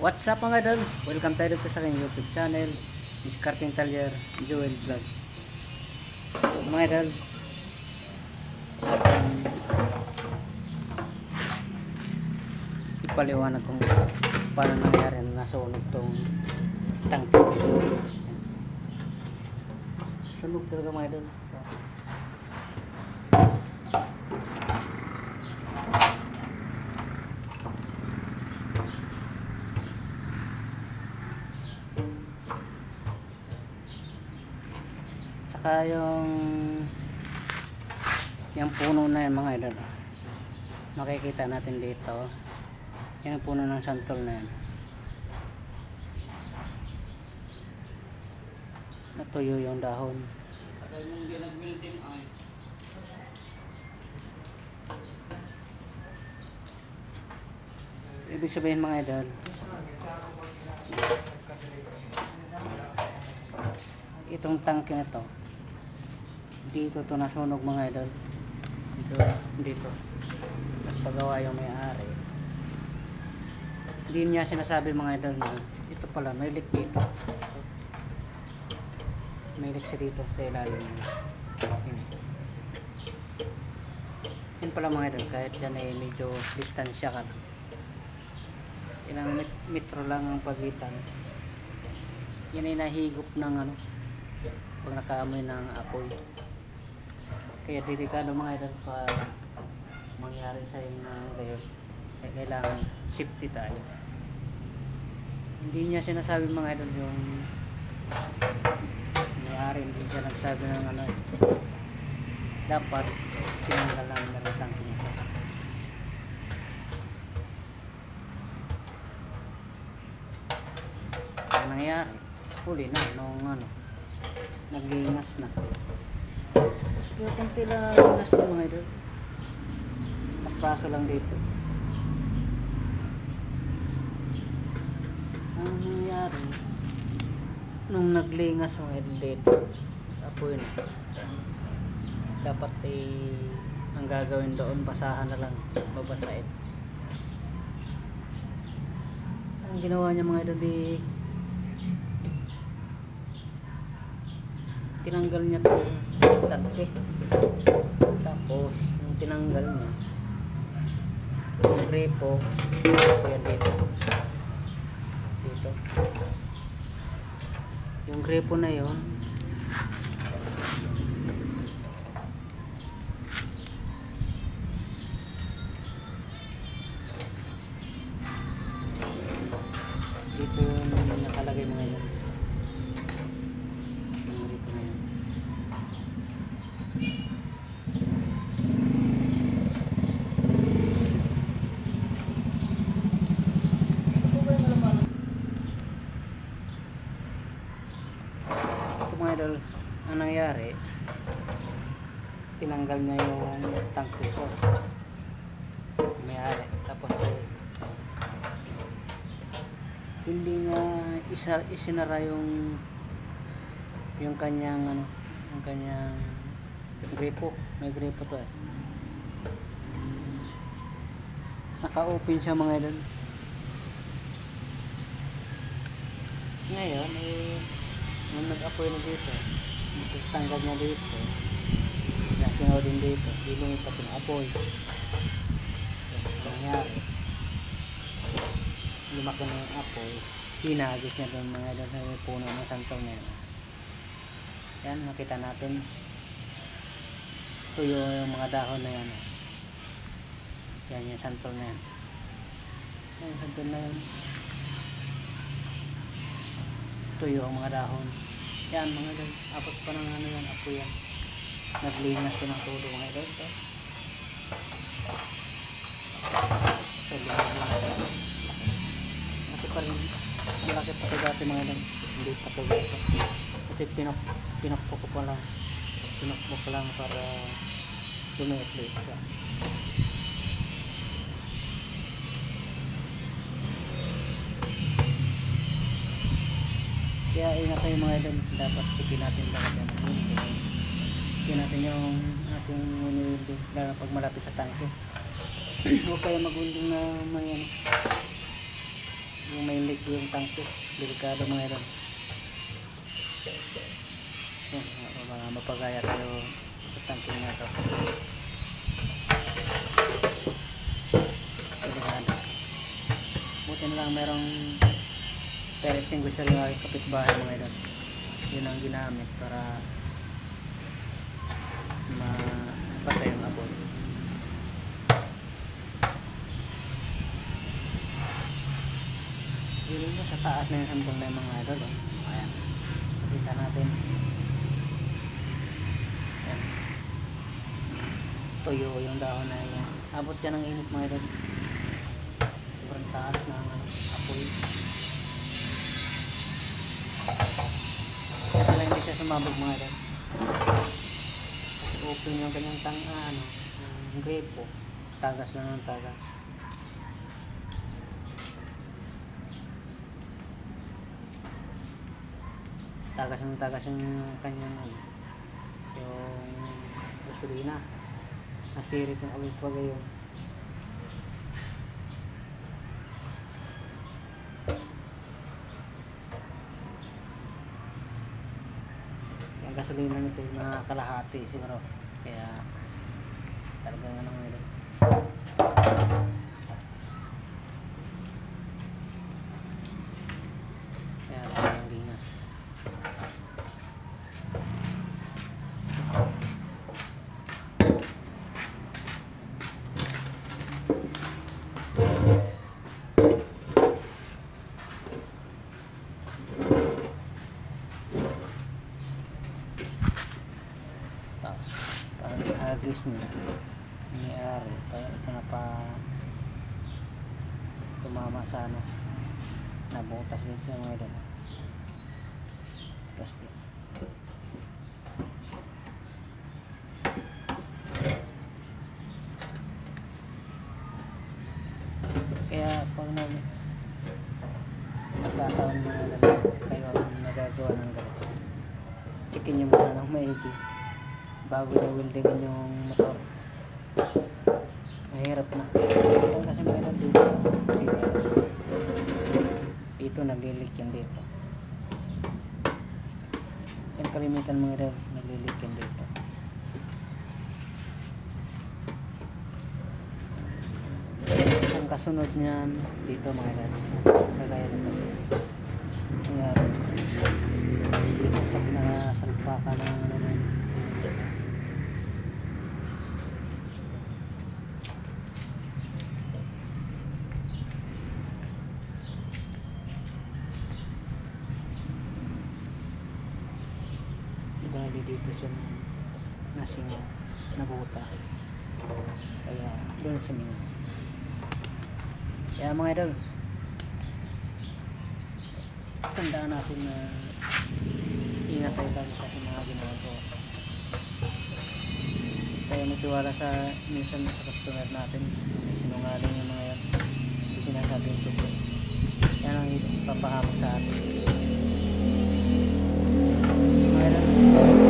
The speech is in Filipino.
What's up mga idol? Welcome tayo dito sa aking YouTube channel Discarding Talyer Joel Vlog. Mga idol ating ipaliwanag kung paano nangyari na nasunog tong tangke sunog talaga mga idol Saka yung yung puno na yan mga idol. Makikita natin dito. Yung puno ng santol na yan. Natuyo yung dahon. Tagal mong di nag-maintain ay. Ibig sabihin mga idol, itong tangke na to, dito to nasunog mga idol. Dito, dito. Nagpagawa yung may-ari. Hindi niya sinasabi mga idol na ito pala, may leak dito. May leak siya dito sa ilalim. Yun. Pala mga idol, kahit dyan ay medyo distansya ka. Ilang met- metro lang ang pagitan. Yan ay nahigop ng ano, pag nakaamoy ng apoy. Kaya delikado mga idol pa mangyari sa yung mga gayon. Kaya kailangan safety tayo. Hindi niya sinasabi mga idol yung may-ari, hindi siya nagsabi ng ano eh. Dapat tinanggal namin na ng tangke niya. Ang nangyari, huli na nung ano, naglinas na. Yung kunti lang linas ng mga idol. Nagpraso lang dito. Ang nangyari, nung naglingas mga idol dito, apoy na. Dapat eh, ang gagawin doon, basahan na lang, babasahin. Ang ginawa niya mga idol, tinanggal niya to. Tangke tapos yung tinanggal niya yung gripo yan dito. Dito. Yung gripo na yon idol, ang nangyari, tinanggal niya yung tank ko. May-ari. Tapos, hindi niya isa, isinara yung yung kanyang ano, yung kanyang gripo. May gripo to eh. Naka-open siya mga idol. Ngayon, eh, nung nag-apoy na dito, tanggal niya dito, nakinaw din dito, di lumipat yung apoy. Yan, ang nangyari. Lumaki na yung apoy, hinagis niya doon mga doon sa puno ng santong na yan. Yan, makita natin. Tuyo yung mga dahon na yan. Yan yung santol na yan. Yan, santol na yan tuyo ang mga dahon. Yan mga idol. Apot pa ng ano yan, apo yan. Naglinas ko ng todo mga idol. So, so. Kasi pa rin, malaki pa ito dati mga idol. Hindi pa ito dito. Kasi pinok, pinokpo ko pa lang. Pinokpo ko lang para lumiit-liit siya. Kaya ingat tayo mga idol, dapat tipin natin talaga ng. Tipin natin yung ating winildo, lalo pag malapit sa tangke. Huwag kayo magundong na may ano, yung may nalilik yung tangke. Delikado mga idol. Mga mapagaya tayo sa tangke nga to. Buti na lang merong fire extinguisher yung aking kapitbahay mga idol. Yun ang ginamit para mapatay yung apoy. Yun mo sa taas na yung sandong na yung mga idol. Oh. Ayan. Kita natin. Ayan. Tuyo yung dahon na yun. Abot yan ng init mga idol. Sobrang taas na ang ano, apoy. Kaya hindi siya sumabog mga idol. Open yung kanyang tang ah, ano, ang grepo. Tagas lang ng tagas. tagas ng tagas yung kanyang ano, yung gasolina nasirit yung awit pa gayon yung gasolina nito mga kalahati siguro. Kaya talagang ano ngayon kaya talagang lingas tapos hagis mo. Nangyari kaya ito na pa tumama sa ano nabutas din siya idol. Tapos din. Kaya pag nag nagkataon mga idol kayo ang nagagawa ng ganito. Checkin nyo muna ng maigi bago nyo weldingin yung motor. Mahirap na. Ito kasi meron dito. Sira dito naglilik yan dito. Yan kalimitan mga rev naglilik yan dito. Ang kasunod niyan dito mga rev kagaya nito. Nangyari dito sa pinakasalpakan ng ano na yun. Bali dito siya nasing nabutas. Kaya doon sa mga. Kaya mga idol, tandaan natin na ingat tayo lagi sa mga ginagawa. Kaya magtiwala sa minsan sa customer natin, sinungaling yung mga yan. Hindi sinasabi yung totoo. Yan ang ipapahamak sa atin. 来买